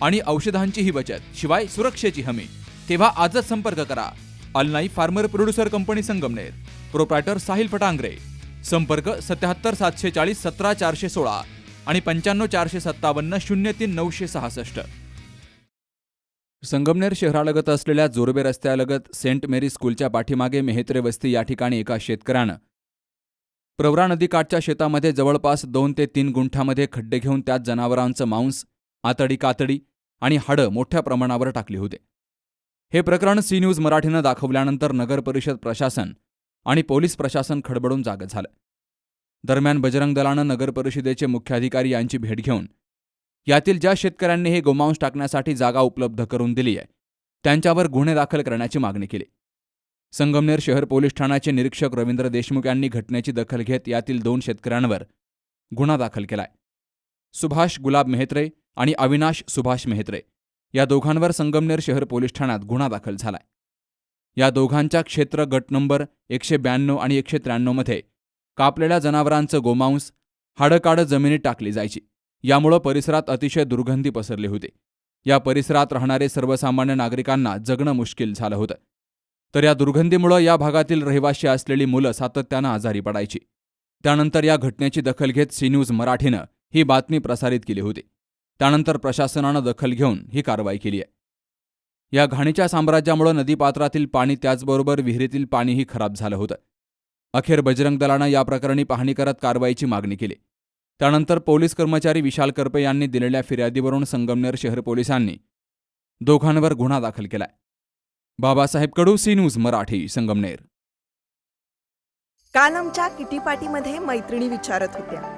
आणि औषधांचीही बचत शिवाय सुरक्षेची हमी. तेव्हा आजच संपर्क करा. अलनाई farmer producer company Sangamner. Proprietor Sahil Phatangare. संपर्क सत्याहत्तर सातशे चाळीस सतरा चारशे सोळा आणि पंच्याण्णव चारशे सत्तावन्न शून्य तीन नऊशे सहासष्ट. संगमनेर शहरालगत असलेल्या जोरबे रस्त्यालगत सेंट मेरी स्कूलच्या पाठीमागे मेहेत्रे वस्ती या ठिकाणी एका शेतकऱ्यानं प्रवरा नदीकाठच्या शेतामध्ये जवळपास दोन ते तीन गुंठामध्ये खड्डे घेऊन त्यात जनावरांचं मांस आतडी कातडी आणि हाडं मोठ्या प्रमाणावर टाकली होते. हे प्रकरण सी न्यूज मराठीनं दाखवल्यानंतर नगर परिषद प्रशासन आणि पोलीस प्रशासन खडबडून जागं झालं. दरम्यान बजरंग दलानं नगर परिषदेचे मुख्याधिकारी यांची भेट घेऊन यातील ज्या शेतकऱ्यांनी हे गोमांस टाकण्यासाठी जागा उपलब्ध करून दिली आहे त्यांच्यावर गुन्हे दाखल करण्याची मागणी केली. संगमनेर शहर पोलीस ठाण्याचे निरीक्षक रवींद्र देशमुख यांनी घटनेची दखल घेत यातील दोन शेतकऱ्यांवर गुन्हा दाखल केलाय. सुभाष गुलाब मेहत्रे आणि अविनाश सुभाष मेहत्रे या दोघांवर संगमनेर शहर पोलीस ठाण्यात गुन्हा दाखल झालाय. या दोघांच्या क्षेत्र गट नंबर एकशे ब्याण्णव आणि एकशे त्र्याण्णवमध्ये कापलेल्या जनावरांचं गोमांस हाडकाडं जमिनीत टाकली जायची. यामुळं परिसरात अतिशय दुर्गंधी पसरली होती. या परिसरात राहणारे सर्वसामान्य नागरिकांना जगणं मुश्किल झालं होतं. तर या दुर्गंधीमुळं या भागातील रहिवाशी असलेली मुलं सातत्यानं आजारी पडायची. त्यानंतर या घटनेची दखल घेत सी न्यूज मराठीनं ही बातमी प्रसारित केली होती. त्यानंतर प्रशासनानं दखल घेऊन ही कारवाई केली आहे. या घाणीच्या साम्राज्यामुळं नदीपात्रातील पाणी त्याचबरोबर विहिरीतील पाणीही खराब झालं होतं. अखेर बजरंग दलानं या प्रकरणी पाहणी करत कारवाईची मागणी केली. त्यानंतर पोलीस कर्मचारी विशाल करपे यांनी दिलेल्या फिर्यादीवरून संगमनेर शहर पोलिसांनी दोघांवर गुन्हा दाखल केलाय. Babasaheb Kadu C news Marathi Sangamner. काल आमच्या किटीपाटीमध्ये मैत्रिणी विचारत होत्या.